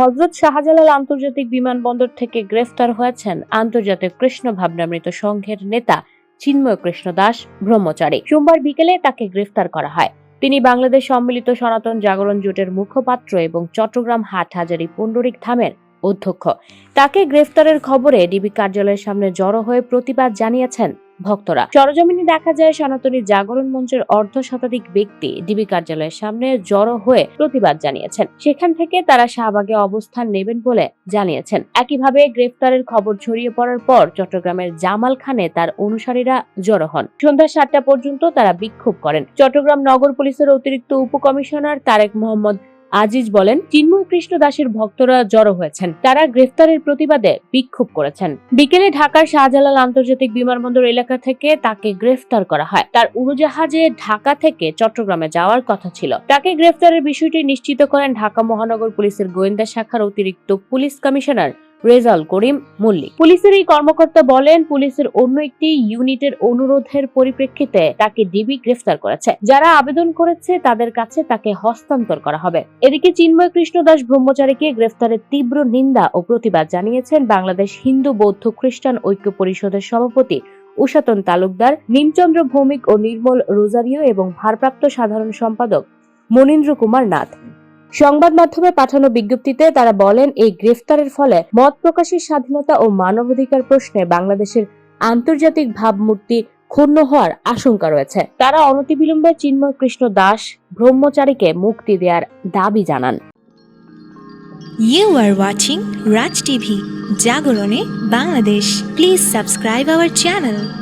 হজরত শাহজালাল আন্তর্জাতিক বিমানবন্দর থেকে গ্রেফতার হয়েছেন আন্তর্জাতিক কৃষ্ণ ভাবনামৃত সংঘের নেতা চিন্ময় কৃষ্ণ দাস, ব্রহ্মচারী। সোমবার বিকেলে তাকে গ্রেফতার করা হয়। তিনি বাংলাদেশ সম্মিলিত সনাতন জাগরণ জোটের মুখপাত্র এবং চট্টগ্রাম হাটহাজারী পুণ্ডরিক ধামের অধ্যক্ষ। তাকে গ্রেফতারের খবরে ডিবি কার্যালয়ের সামনে জড়ো হয়ে প্রতিবাদ জানিয়েছেন ভক্তরা। সরজমিনে দেখা যায় সনাতনী জাগরণ মঞ্চের অর্ধ শতাধিক ব্যক্তি ডিবি কার্যালয়ের সামনে জড়ো হয়ে প্রতিবাদ জানিয়েছেন। সেখান থেকে তারা শাহবাগে অবস্থান নেবেন বলে জানিয়েছেন। একইভাবে গ্রেফতারের খবর ছড়িয়ে পড়ার পর চট্টগ্রামের জামাল খানে তার অনুসারীরা জড়ো হন। সন্ধ্যা সাতটা পর্যন্ত তারা বিক্ষোভ করেন। চট্টগ্রাম নগর পুলিশের অতিরিক্ত উপকমিশনার তারেক মোহাম্মদ আজিজ বলেন, চিন্ময় কৃষ্ণ দাসের ভক্তরা জড়ো হয়েছেন। তারা গ্রেফতারের প্রতিবাদে বিক্ষোভ করেছেন। বিকেলে ঢাকার শাহজালাল আন্তর্জাতিক বিমানবন্দর এলাকা থেকে তাকে গ্রেফতার করা হয়। তার উড়োজাহাজে ঢাকা থেকে চট্টগ্রামে যাওয়ার কথা ছিল। তাকে গ্রেফতারের বিষয়টি নিশ্চিত করেন ঢাকা মহানগর পুলিশের গোয়েন্দা শাখার অতিরিক্ত পুলিশ কমিশনার রেজাল করিম মল্লিক। পুলিশের এই কর্মকর্তা বলেন, পুলিশের অন্য একটি ইউনিটের অনুরোধের পরিপ্রেক্ষিতে তাকে ডিবি গ্রেফতার করেছে। যারা আবেদন করেছে, তাদের কাছে তাকে হস্তান্তর করা হবে। এদিকে চিন্ময় কৃষ্ণ দাস ব্রহ্মচারীকে গ্রেফতারের তীব্র নিন্দা ও প্রতিবাদ জানিয়েছেন বাংলাদেশ হিন্দু বৌদ্ধ খ্রিস্টান ঐক্য পরিষদের সভাপতি উষাতন তালুকদার, নিমচন্দ্র ভৌমিক ও নির্মল রোজারিও এবং ভারপ্রাপ্ত সাধারণ সম্পাদক মনীন্দ্র কুমার নাথ। সংবাদ মাধ্যমে পাঠানো বিজ্ঞপ্তিতে তারা বলেন, এই গ্রেফতারের ফলে মত প্রকাশের স্বাধীনতা ও মানবাধিকার প্রশ্নে বাংলাদেশের আন্তর্জাতিক ভাবমূর্তি ক্ষুণ্ণ হওয়ার আশঙ্কা রয়েছে। তারা অনতিবিলম্বে চিন্ময় কৃষ্ণ দাস, ব্রহ্মচারীকে মুক্তি দেওয়ার দাবি জানান। You are watching Raj TV জাগরণে Bangladesh please subscribe our channel.